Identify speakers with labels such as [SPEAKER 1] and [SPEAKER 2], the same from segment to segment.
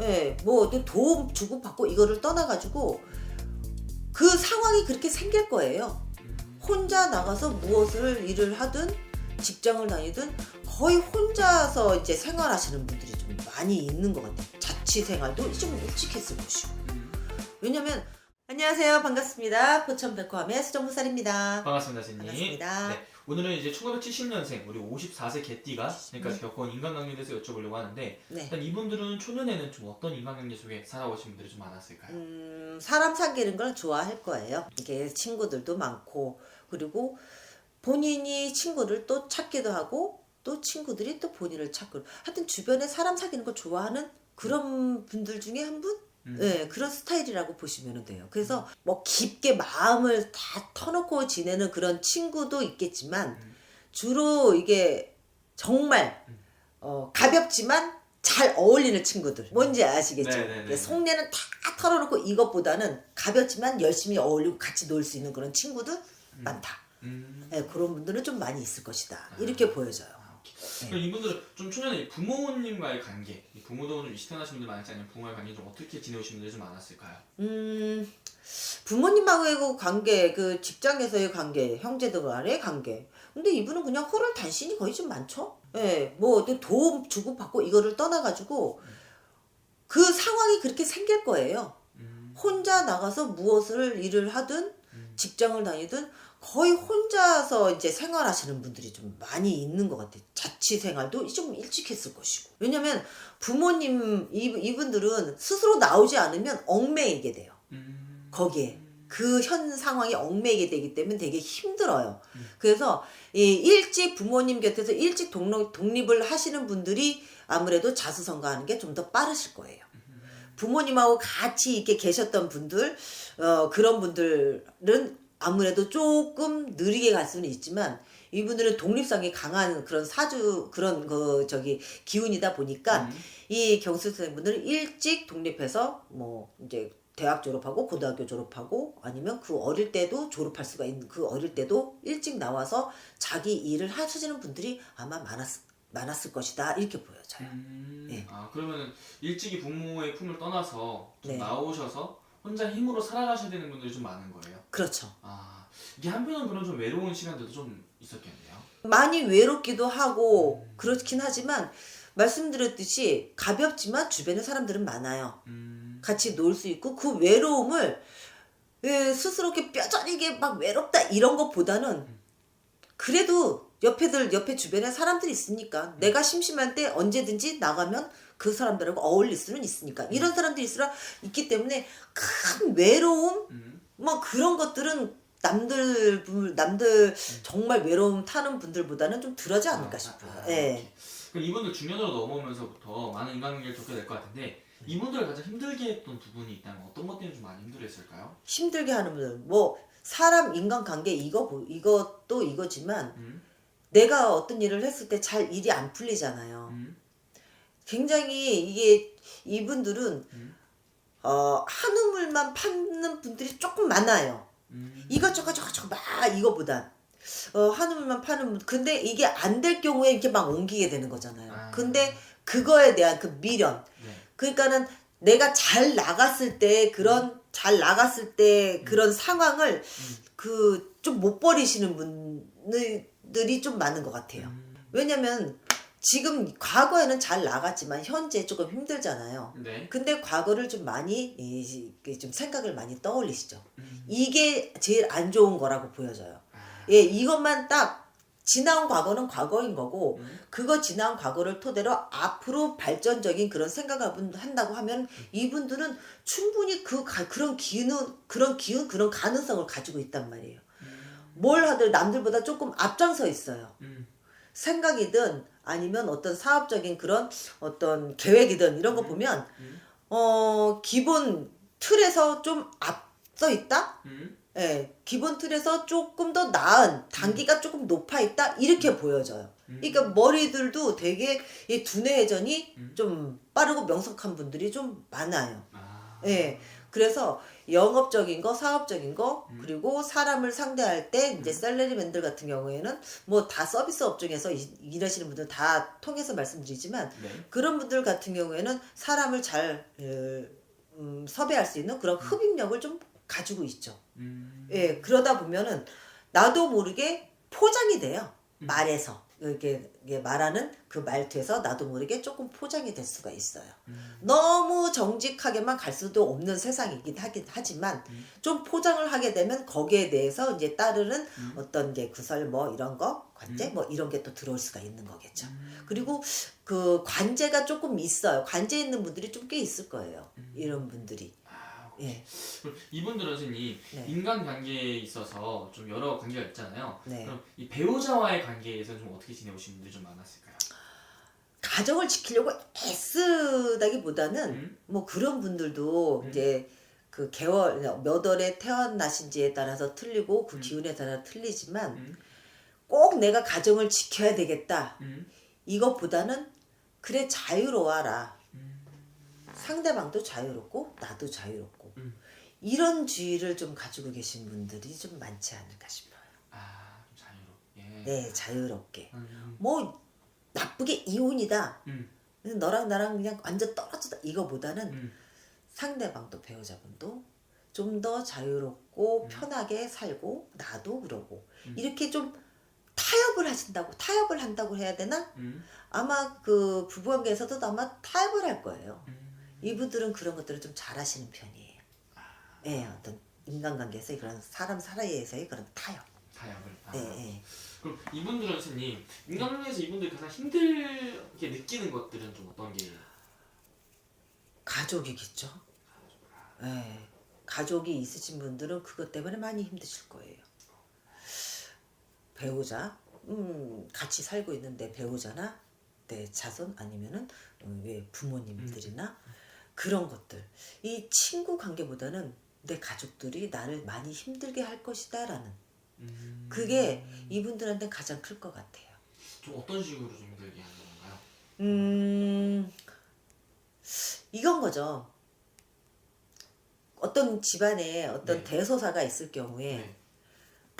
[SPEAKER 1] 예, 뭐 도움 주고 받고 이거를 떠나가지고 그 상황이 그렇게 생길 거예요. 혼자 나가서 무엇을 일을 하든 직장을 다니든 거의 혼자서 이제 생활하시는 분들이 좀 많이 있는 것 같아요. 자취 생활도 좀 일찍 했을 것이고. 왜냐면 안녕하세요 반갑습니다 포천백화함의 수정무살입니다
[SPEAKER 2] 반갑습니다, 진님.
[SPEAKER 1] 반갑습니다.
[SPEAKER 2] 네, 오늘은 이제 1970년생 우리 54세 개띠가 지금까지 겪어온 인간관계에 대해서 여쭤보려고 하는데
[SPEAKER 1] 네.
[SPEAKER 2] 일단 이분들은 초년에는 좀 어떤 인간관계 속에 살아오신 분들이 좀 많았을까요?
[SPEAKER 1] 음, 사람 사귀는 걸 좋아할 거예요. 이게 친구들도 많고 그리고 본인이 친구를 또 찾기도 하고 또 친구들이 또 본인을 찾고 하여튼 주변에 사람 사귀는 걸 좋아하는 그런 분들 중에 한 분?
[SPEAKER 2] 음.
[SPEAKER 1] 네, 그런 스타일이라고 보시면 돼요. 그래서 뭐 깊게 마음을 다 터놓고 지내는 그런 친구도 있겠지만
[SPEAKER 2] 음.
[SPEAKER 1] 주로 이게 정말
[SPEAKER 2] 음.
[SPEAKER 1] 어, 가볍지만 잘 어울리는 친구들. 뭔지 아시겠죠?
[SPEAKER 2] 네네네.
[SPEAKER 1] 이게 속내는 다 털어놓고 이것보다는 가볍지만 열심히 어울리고 같이 놀 수 있는 그런 친구들 많다.
[SPEAKER 2] 음.
[SPEAKER 1] 네, 그런 분들은 좀 많이 있을 것이다.
[SPEAKER 2] 아.
[SPEAKER 1] 이렇게 보여져요.
[SPEAKER 2] 그럼 이분들은 좀 초년에 부모님과의 관계, 이 부모도 좀 태어나신 분들 많을지 아니면 부모와의 관계 좀 어떻게 지내오신 분들이 좀 많았을까요?
[SPEAKER 1] 음, 부모님하고의 관계, 그 직장에서의 관계, 형제들 간의 관계. 근데 이분은 그냥 호를 단신이 거의 좀 많죠? 예, 뭐 어떤 도움 주고 받고 이거를 떠나가지고 그 상황이 그렇게 생길 거예요.
[SPEAKER 2] 음.
[SPEAKER 1] 혼자 나가서 무엇을 일을 하든
[SPEAKER 2] 음.
[SPEAKER 1] 직장을 다니든 거의 혼자서 이제 생활하시는 분들이 좀 많이 있는 것 같아요. 자취 생활도 좀 일찍 했을 것이고. 왜냐면 부모님, 이, 이분들은 스스로 나오지 않으면 얽매이게 돼요.
[SPEAKER 2] 음.
[SPEAKER 1] 거기에. 그 현 상황이 얽매이게 되기 때문에 되게 힘들어요.
[SPEAKER 2] 음.
[SPEAKER 1] 그래서 이 일찍 부모님 곁에서 일찍 독립, 독립을 하시는 분들이 아무래도 자수성가하는 게 좀 더 빠르실 거예요. 부모님하고 같이 이렇게 계셨던 분들, 어, 그런 분들은 아무래도 조금 느리게 갈 수는 있지만 이분들은 독립성이 강한 그런 사주 그런 그 저기 기운이다 보니까
[SPEAKER 2] 음.
[SPEAKER 1] 이 경수생분들은 일찍 독립해서 뭐 이제 대학 졸업하고 고등학교 졸업하고 아니면 그 어릴 때도 졸업할 수가 있는 그 어릴 때도 일찍 나와서 자기 일을 하시는 분들이 아마 많았 많았을 것이다 이렇게 보여져요.
[SPEAKER 2] 음.
[SPEAKER 1] 네.
[SPEAKER 2] 아 그러면 일찍이 부모의 품을 떠나서 좀
[SPEAKER 1] 네.
[SPEAKER 2] 나오셔서 혼자 힘으로 살아가셔야 되는 분들이 좀 많은 거예요.
[SPEAKER 1] 그렇죠.
[SPEAKER 2] 아 이게 한편은 그런 좀 외로운 시간들도 좀 있었겠네요.
[SPEAKER 1] 많이 외롭기도 하고 그렇긴 하지만 말씀드렸듯이 가볍지만 주변에 사람들은 많아요.
[SPEAKER 2] 음.
[SPEAKER 1] 같이 놀 수 있고 그 외로움을 예, 스스로 이렇게 뼈저리게 막 외롭다 이런 것보다는 그래도 옆에들 옆에 주변에 사람들이 있으니까 내가 심심할 때 언제든지 나가면 그 사람들하고 어울릴 수는 있으니까 이런 사람들이 있으라 있기 때문에 큰 외로움
[SPEAKER 2] 음.
[SPEAKER 1] 뭐 그런 것들은 남들 분- 남들 정말 외로움 타는 분들보다는 좀 덜하지 않을까 싶어요.
[SPEAKER 2] 아,
[SPEAKER 1] 예.
[SPEAKER 2] 그럼 이분들 중년으로 넘어오면서부터 많은 인간관계를 겪게 될 것 같은데 이분들을 가장 힘들게 했던 부분이 있다면 어떤 것 때문에 좀 많이 힘들었을까요?
[SPEAKER 1] 힘들게 하는 분들 뭐 사람 인간관계 이거 보- 이것도 이거지만
[SPEAKER 2] 음.
[SPEAKER 1] 내가 어떤 일을 했을 때 잘 일이 안 풀리잖아요.
[SPEAKER 2] 음.
[SPEAKER 1] 굉장히 이게 이분들은
[SPEAKER 2] 음.
[SPEAKER 1] 어, 한우물만 파는 분들이 조금 많아요.
[SPEAKER 2] 음.
[SPEAKER 1] 이것저것 저것저것 막 이거보단 어, 한우물만 파는 분 근데 이게 안 될 경우에 이렇게 막 옮기게 되는 거잖아요.
[SPEAKER 2] 아.
[SPEAKER 1] 근데 그거에 대한 그 미련
[SPEAKER 2] 네.
[SPEAKER 1] 그러니까는 내가 잘 나갔을 때 그런 잘 나갔을 때 그런 상황을 그좀 못 버리시는 분들이 좀 많은 것 같아요.
[SPEAKER 2] 음.
[SPEAKER 1] 왜냐면 지금 과거에는 잘 나갔지만 현재 조금 힘들잖아요.
[SPEAKER 2] 네.
[SPEAKER 1] 근데 과거를 좀 많이 이- 이 좀 생각을 많이 떠올리시죠.
[SPEAKER 2] 음.
[SPEAKER 1] 이게 제일 안 좋은 거라고 보여져요.
[SPEAKER 2] 아.
[SPEAKER 1] 예, 이것만 딱 지나온 과거는 과거인 거고
[SPEAKER 2] 음.
[SPEAKER 1] 그거 지나온 과거를 토대로 앞으로 발전적인 그런 생각을 분- 한다고 하면 이분들은 충분히 그 가- 그런 기운 그런 기운 그런 가능성을 가지고 있단 말이에요. 뭘 하든 남들보다 조금 앞장서 있어요.
[SPEAKER 2] 음.
[SPEAKER 1] 생각이든 아니면 어떤 사업적인 그런 어떤 계획이든 이런 거 보면
[SPEAKER 2] 음.
[SPEAKER 1] 어 기본 틀에서 좀 앞서 있다.
[SPEAKER 2] 음.
[SPEAKER 1] 예, 기본 틀에서 조금 더 나은 단기가 조금 높아 있다 이렇게 보여져요.
[SPEAKER 2] 음.
[SPEAKER 1] 그러니까 머리들도 되게 이 두뇌 회전이
[SPEAKER 2] 음.
[SPEAKER 1] 좀 빠르고 명석한 분들이 좀 많아요.
[SPEAKER 2] 아.
[SPEAKER 1] 예. 그래서 영업적인 거, 사업적인 거,
[SPEAKER 2] 음.
[SPEAKER 1] 그리고 사람을 상대할 때 이제
[SPEAKER 2] 음.
[SPEAKER 1] 셀러리맨들 같은 경우에는 뭐 다 서비스 업종에서 이- 일하시는 분들 다 통해서 말씀드리지만
[SPEAKER 2] 네.
[SPEAKER 1] 그런 분들 같은 경우에는 사람을 잘 어, 음, 섭외할 수 있는 그런 흡입력을 좀 가지고 있죠.
[SPEAKER 2] 음.
[SPEAKER 1] 예, 그러다 보면은 나도 모르게 포장이 돼요.
[SPEAKER 2] 음.
[SPEAKER 1] 말에서 이렇게 이게 말하는 그 말투에서 나도 모르게 조금 포장이 될 수가 있어요.
[SPEAKER 2] 음.
[SPEAKER 1] 너무 정직하게만 갈 수도 없는 세상이긴 하긴 하지만
[SPEAKER 2] 음.
[SPEAKER 1] 좀 포장을 하게 되면 거기에 대해서 이제 따르는
[SPEAKER 2] 음.
[SPEAKER 1] 어떤 이제 구설 뭐 이런 거 관제
[SPEAKER 2] 음.
[SPEAKER 1] 뭐 이런 게 또 들어올 수가 있는 거겠죠.
[SPEAKER 2] 음.
[SPEAKER 1] 그리고 그 관제가 조금 있어요. 관제 있는 분들이 좀 꽤 있을 거예요.
[SPEAKER 2] 음.
[SPEAKER 1] 이런 분들이.
[SPEAKER 2] 아,
[SPEAKER 1] 예.
[SPEAKER 2] 그럼 이분들은 선생님
[SPEAKER 1] 네.
[SPEAKER 2] 인간 관계에 있어서 좀 여러 관계가 있잖아요.
[SPEAKER 1] 네.
[SPEAKER 2] 그럼 이 배우자와의 관계에서 좀 어떻게 지내오신 분들이 좀 많았을까요?
[SPEAKER 1] 가정을 지키려고 애쓰다기보다는
[SPEAKER 2] 음?
[SPEAKER 1] 뭐 그런 분들도
[SPEAKER 2] 음.
[SPEAKER 1] 이제 그 개월 몇 월에 태어나신지에 따라서 틀리고 그
[SPEAKER 2] 음.
[SPEAKER 1] 기운에 따라 틀리지만
[SPEAKER 2] 음?
[SPEAKER 1] 꼭 내가 가정을 지켜야 되겠다
[SPEAKER 2] 음?
[SPEAKER 1] 이것보다는 그래 자유로워라
[SPEAKER 2] 음.
[SPEAKER 1] 상대방도 자유롭고 나도 자유롭고
[SPEAKER 2] 음.
[SPEAKER 1] 이런 주의를 좀 가지고 계신 분들이 좀 많지 않을까 싶어요.
[SPEAKER 2] 아, 좀 자유롭게.
[SPEAKER 1] 네 자유롭게
[SPEAKER 2] 음.
[SPEAKER 1] 뭐 나쁘게 이혼이다
[SPEAKER 2] 음.
[SPEAKER 1] 너랑 나랑 그냥 완전 떨어지다 이거보다는
[SPEAKER 2] 음.
[SPEAKER 1] 상대방도 배우자분도 좀 더 자유롭고
[SPEAKER 2] 음.
[SPEAKER 1] 편하게 살고 나도 그러고
[SPEAKER 2] 음.
[SPEAKER 1] 이렇게 좀 타협을 하신다고 타협을 한다고 해야 되나
[SPEAKER 2] 음.
[SPEAKER 1] 아마 그 부부관계에서도 아마 타협을 할 거예요
[SPEAKER 2] 음.
[SPEAKER 1] 이분들은 그런 것들을 좀 잘하시는 편이에요 예 어떤 인간관계에서의 그런 사람 사이에서의 그런 타협
[SPEAKER 2] 타협을. 아.
[SPEAKER 1] 예, 예.
[SPEAKER 2] 그럼 이분들은 선생님 인간관계에서 이분들이 가장 힘들게 느끼는 것들은 좀 어떤 게?
[SPEAKER 1] 가족이겠죠 예. 가족이 있으신 분들은 그것 때문에 많이 힘드실 거예요 배우자, 음, 같이 살고 있는데 배우자나 내 자손 아니면은 음, 왜 부모님들이나 그런 것들 이 친구 관계보다는 내 가족들이 나를 많이 힘들게 할 것이다라는
[SPEAKER 2] 음.
[SPEAKER 1] 그게 이분들한테 가장 클 것 같아요.
[SPEAKER 2] 좀 어떤 식으로 좀 힘들게 하는 건가요?
[SPEAKER 1] 음 이건 거죠. 어떤 집안에 어떤
[SPEAKER 2] 네.
[SPEAKER 1] 대소사가 있을 경우에
[SPEAKER 2] 네.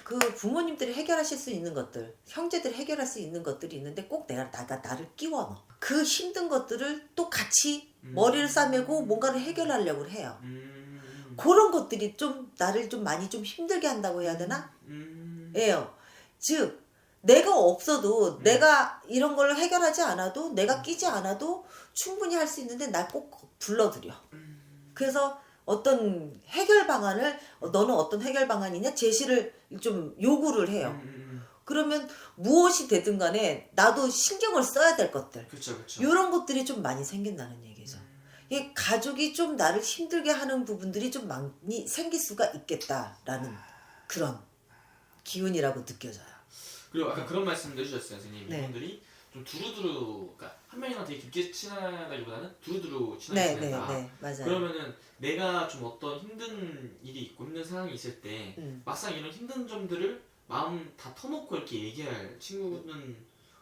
[SPEAKER 1] 그 부모님들이 해결하실 수 있는 것들, 형제들이 해결할 수 있는 것들이 있는데 꼭 내가 나가 나를 끼워 넣어. 그 힘든 것들을 또 같이
[SPEAKER 2] 음.
[SPEAKER 1] 머리를 싸매고 뭔가를 해결하려고 해요.
[SPEAKER 2] 음.
[SPEAKER 1] 그런 것들이 좀 나를 좀 많이 좀 힘들게 한다고 해야 되나?
[SPEAKER 2] 음.
[SPEAKER 1] 예요. 즉 내가 없어도
[SPEAKER 2] 음.
[SPEAKER 1] 내가 이런 걸 해결하지 않아도 내가 끼지 않아도 충분히 할 수 있는데 날 꼭 불러들여.
[SPEAKER 2] 음.
[SPEAKER 1] 그래서 어떤 해결 방안을 어, 너는 어떤 해결 방안이냐 제시를 좀 요구를 해요.
[SPEAKER 2] 음, 음,
[SPEAKER 1] 그러면 무엇이 되든 간에 나도 신경을 써야 될 것들
[SPEAKER 2] 음. 그렇죠, 그렇죠.
[SPEAKER 1] 이런 것들이 좀 많이 생긴다는 얘기죠. 이 가족이 좀 나를 힘들게 하는 부분들이 좀 많이 생길 수가 있겠다라는 그런 기운이라고 느껴져요.
[SPEAKER 2] 그리고 아까 그런 말씀도 해주셨어요, 선생님.
[SPEAKER 1] 네.
[SPEAKER 2] 이분들이 좀 두루두루, 그러니까 한 명이랑 되게 깊게 친하다기보다는 두루두루
[SPEAKER 1] 네,
[SPEAKER 2] 친하게
[SPEAKER 1] 네,
[SPEAKER 2] 지낸다.
[SPEAKER 1] 네, 맞아요.
[SPEAKER 2] 그러면은 내가 좀 어떤 힘든 일이 있고 힘든 상황이 있을 때
[SPEAKER 1] 음.
[SPEAKER 2] 막상 이런 힘든 점들을 마음 다 터놓고 이렇게 얘기할 친구는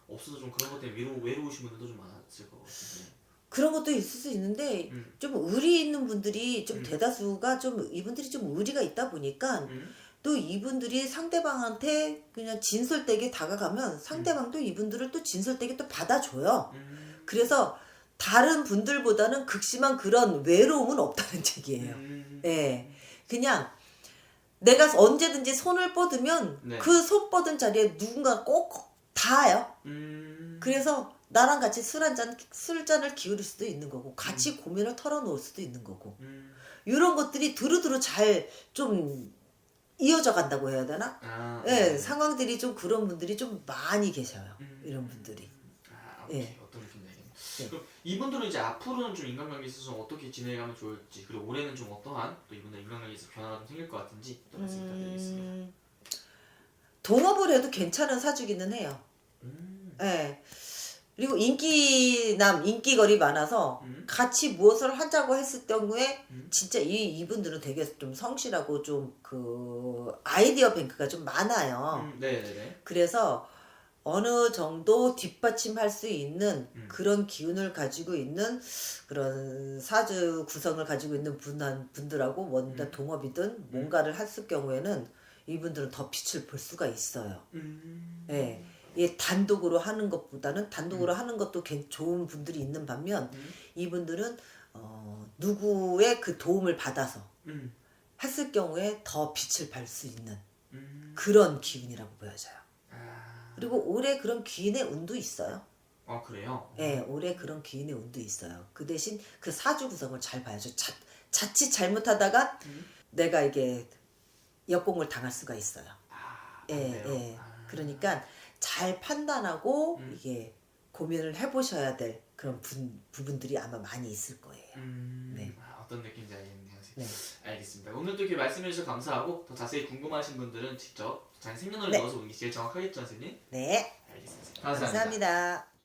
[SPEAKER 2] 없어서 좀 그런 것 때문에 외로, 외로우신 분들도 좀 많았을 것 같은데.
[SPEAKER 1] 그런 것도 있을 수 있는데
[SPEAKER 2] 음.
[SPEAKER 1] 좀 의리 있는 분들이 좀
[SPEAKER 2] 음.
[SPEAKER 1] 대다수가 좀 이분들이 좀 의리가 있다 보니까
[SPEAKER 2] 음.
[SPEAKER 1] 또 이분들이 상대방한테 그냥 진솔되게 다가가면 상대방도 이분들을 또 진솔되게 또 받아줘요.
[SPEAKER 2] 음.
[SPEAKER 1] 그래서 다른 분들보다는 극심한 그런 외로움은 없다는 얘기예요.
[SPEAKER 2] 음.
[SPEAKER 1] 예. 그냥 내가 언제든지 손을 뻗으면
[SPEAKER 2] 네.
[SPEAKER 1] 그손 뻗은 자리에 누군가 꼭 닿아요.
[SPEAKER 2] 음.
[SPEAKER 1] 그래서 나랑 같이 술 한 잔, 술잔을 기울일 수도 있는 거고, 같이
[SPEAKER 2] 음.
[SPEAKER 1] 고민을 털어놓을 수도 있는 거고,
[SPEAKER 2] 음.
[SPEAKER 1] 이런 것들이 두루두루 잘 좀 이어져 간다고 해야 되나?
[SPEAKER 2] 아,
[SPEAKER 1] 예,
[SPEAKER 2] 네.
[SPEAKER 1] 상황들이 좀 그런 분들이 좀 많이 계셔요.
[SPEAKER 2] 음.
[SPEAKER 1] 이런 분들이.
[SPEAKER 2] 아, 오케이.
[SPEAKER 1] 예.
[SPEAKER 2] 어떤 느낌인지 알겠네.
[SPEAKER 1] 네.
[SPEAKER 2] 그럼 이분들은 이제 앞으로는 좀 인간관계에 있어서 좀 어떻게 지내가면 좋을지 그리고 올해는 좀 어떠한 또 이분들 인간관계에서 변화가 좀 생길 것 같은지 또 말씀 부탁드리겠습니다.
[SPEAKER 1] 음, 동업을 해도 괜찮은 사주기는 해요.
[SPEAKER 2] 음.
[SPEAKER 1] 예. 그리고 인기남, 인기걸이 많아서
[SPEAKER 2] 음.
[SPEAKER 1] 같이 무엇을 하자고 했을 경우에
[SPEAKER 2] 음.
[SPEAKER 1] 진짜 이 이분들은 되게 좀 성실하고 좀 그 아이디어 뱅크가 좀 많아요.
[SPEAKER 2] 음, 네네네.
[SPEAKER 1] 그래서 어느 정도 뒷받침할 수 있는
[SPEAKER 2] 음.
[SPEAKER 1] 그런 기운을 가지고 있는 그런 사주 구성을 가지고 있는 분한 분들하고 뭔가
[SPEAKER 2] 음.
[SPEAKER 1] 동업이든 뭔가를 했을 경우에는 이분들은 더 빛을 볼 수가 있어요.
[SPEAKER 2] 음.
[SPEAKER 1] 예. 이 단독으로 하는 것보다는 단독으로 하는 것도 괜- 좋은 분들이 있는 반면
[SPEAKER 2] 음.
[SPEAKER 1] 이분들은 어, 누구의 그 도움을 받아서
[SPEAKER 2] 음.
[SPEAKER 1] 했을 경우에 더 빛을 발 수 있는
[SPEAKER 2] 음.
[SPEAKER 1] 그런 기운이라고 보여져요.
[SPEAKER 2] 아.
[SPEAKER 1] 그리고 올해 그런 기인의 운도 있어요.
[SPEAKER 2] 아 그래요?
[SPEAKER 1] 예, 올해 그런 기인의 운도 있어요. 그 대신 그 사주 구성을 잘 봐야죠. 자, 자칫 잘못하다가
[SPEAKER 2] 음.
[SPEAKER 1] 내가 이게 역공을 당할 수가 있어요.
[SPEAKER 2] 아.
[SPEAKER 1] 예. 예.
[SPEAKER 2] 아.
[SPEAKER 1] 그러니까 잘 판단하고
[SPEAKER 2] 음.
[SPEAKER 1] 이게 고민을 해보셔야 될 그런 분, 부분들이 아마 많이 있을 거예요.
[SPEAKER 2] 음.
[SPEAKER 1] 네.
[SPEAKER 2] 아, 어떤 느낌인지 알겠네요.
[SPEAKER 1] 네.
[SPEAKER 2] 알겠습니다. 오늘 또 이렇게 말씀해 주셔서 감사하고 더 자세히 궁금하신 분들은 직접 자기 생년월일
[SPEAKER 1] 네.
[SPEAKER 2] 넣어서 오는 게 제일 정확하겠죠, 선생님?
[SPEAKER 1] 네,
[SPEAKER 2] 알겠습니다.
[SPEAKER 1] 감사합니다.